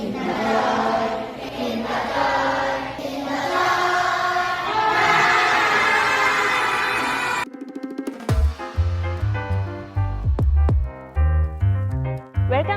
Welcome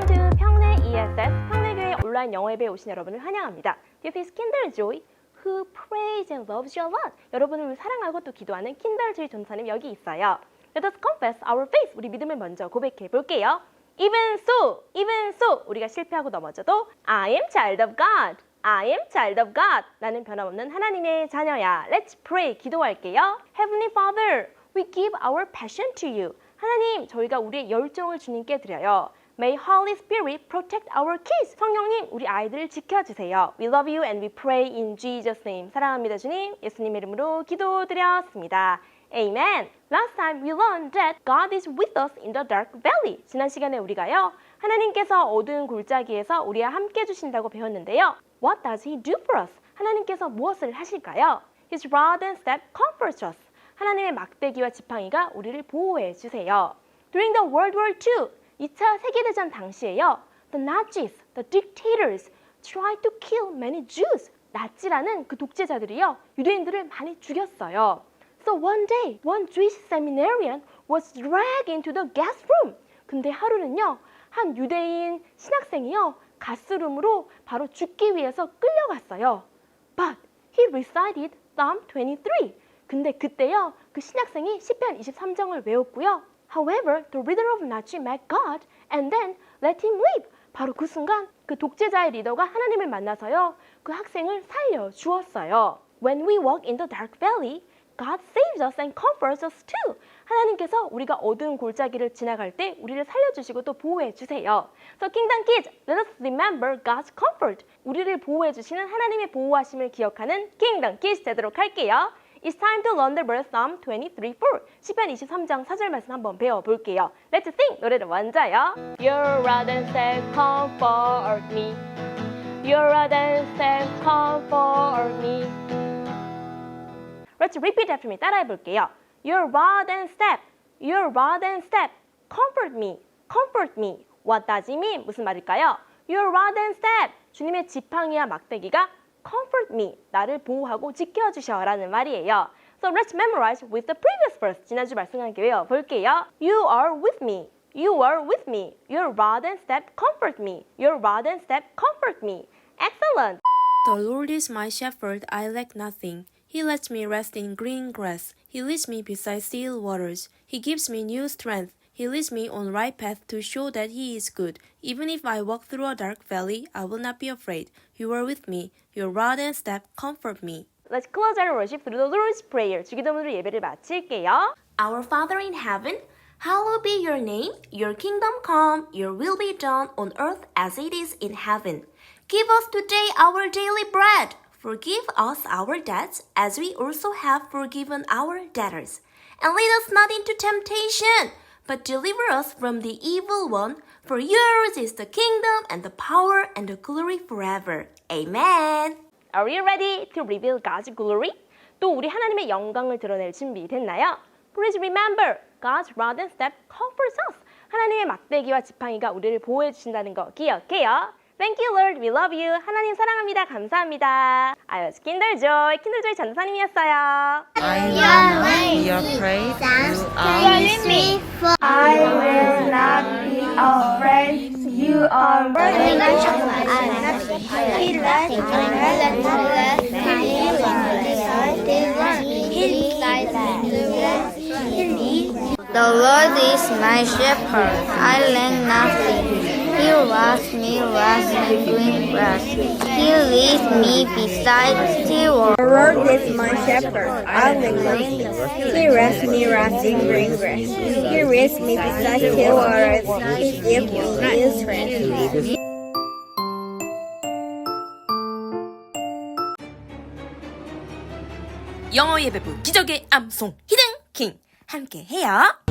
to 평내 ESS 평내교회 온라인 영어 예배에 오신 여러분을 환영합니다. This is Kinder Joy who prays and loves you a lot. 여러분을 사랑하고 또 기도하는 Kinder Joy 전사님 여기 있어요. Let us confess our faith. 우리 믿음을 먼저 고백해 볼게요. Even so, even so. 우리가 실패하고 넘어져도 I am child of God. I am child of God. 나는 변함없는 하나님의 자녀야. Let's pray. 기도할게요. Heavenly Father, we give our passion to you. 하나님, 저희가 우리의 열정을 주님께 드려요. May Holy Spirit protect our kids. 성령님, 우리 아이들을 지켜주세요. We love you and we pray in Jesus' name. 사랑합니다, 주님. 예수님 이름으로 기도드렸습니다. Amen. Last time we learned that God is with us in the dark valley. 지난 시간에 우리가요. 하나님께서 어두운 골짜기에서 우리와 함께 주신다고 배웠는데요. What does he do for us? 하나님께서 무엇을 하실까요? His rod and staff comforts us. 하나님의 막대기와 지팡이가 우리를 보호해 주세요. During the World War II, 2차 세계대전 당시에요. The Nazis, the dictators, tried to kill many Jews. 나치라는 그 독재자들이요. 유대인들을 많이 죽였어요. So one day, one Jewish seminarian was dragged into the gas room. 근데 하루는요, 한 유대인 신학생이요, 가스룸으로 바로 죽기 위해서 끌려갔어요. But he recited Psalm 23. 근데 그때요, 그 신학생이 시편 23장을 외웠고요. However, the leader of Nazi met God and then let him live. 바로 그 순간 그 독재자의 리더가 하나님을 만나서요, 그 학생을 살려 주었어요. When we walk in the dark valley, God saves us and comforts us too. 하나님께서 우리가 어두운 골짜기를 지나갈 때 우리를 살려주시고 또 보호해 주세요. So Kingdom Kids, let us remember God's comfort. 우리를 보호해 주시는 하나님의 보호하심을 기억하는 Kingdom Kids 되도록 할게요. It's time to learn the verse Psalm 23:4. 시편 23장 4절 말씀 한번 배워볼게요. Let's sing 노래를 먼저요. Your rod and staff comfort me. Your rod and staff comfort me. Let's repeat after me. 따라해 볼게요. Your rod and staff, your rod and staff, comfort me, comfort me. What does it mean? 무슨 말일까요? Your rod and staff, 주님의 지팡이와 막대기가 comfort me, 나를 보호하고 지켜주셔라는 말이에요. So let's memorize with the previous verse. 지난주 말씀과 함께 외워볼게요. You are with me. You are with me. Your rod and staff comfort me. Your rod and staff comfort me. Excellent. The Lord is my shepherd, I lack nothing. He lets me rest in green grass. He leads me beside still waters. He gives me new strength. He leads me on right path to show that he is good. Even if I walk through a dark valley, I will not be afraid. You are with me. Your rod and staff comfort me. Let's close our worship through the Lord's Prayer. 주기도문으로 예배를 마칠게요. Our Father in heaven, hallowed be your name. Your kingdom come. Your will be done on earth as it is in heaven. Give us today our daily bread. Forgive us our debts as we also have forgiven our debtors. And lead us not into temptation, but deliver us from the evil one. For yours is the kingdom and the power and the glory forever. Amen. Are you ready to reveal God's glory? 또 우리 하나님의 영광을 드러낼 준비 됐나요? Please remember, God's rod and staff comforts us. 하나님의 막대기와 지팡이가 우리를 보호해 주신다는 거 기억해요. Thank you, Lord. We love you. 하나님 사랑합니다. 감사합니다. I was Kinder Joy. Kinder Joy 전사님이었어요. I will your praise. You are with me. I will not be afraid. You are with me. He led me The Lord is my shepherd. I lack nothing. He washes me, washes me green grass. He leads me beside still waters. The Lord is my shepherd, I lack nothing. He rests me resting green grass. He leads me beside still waters. He gives me new strength. 영어 예배부 기적의 암송 히든 킹 함께 해요.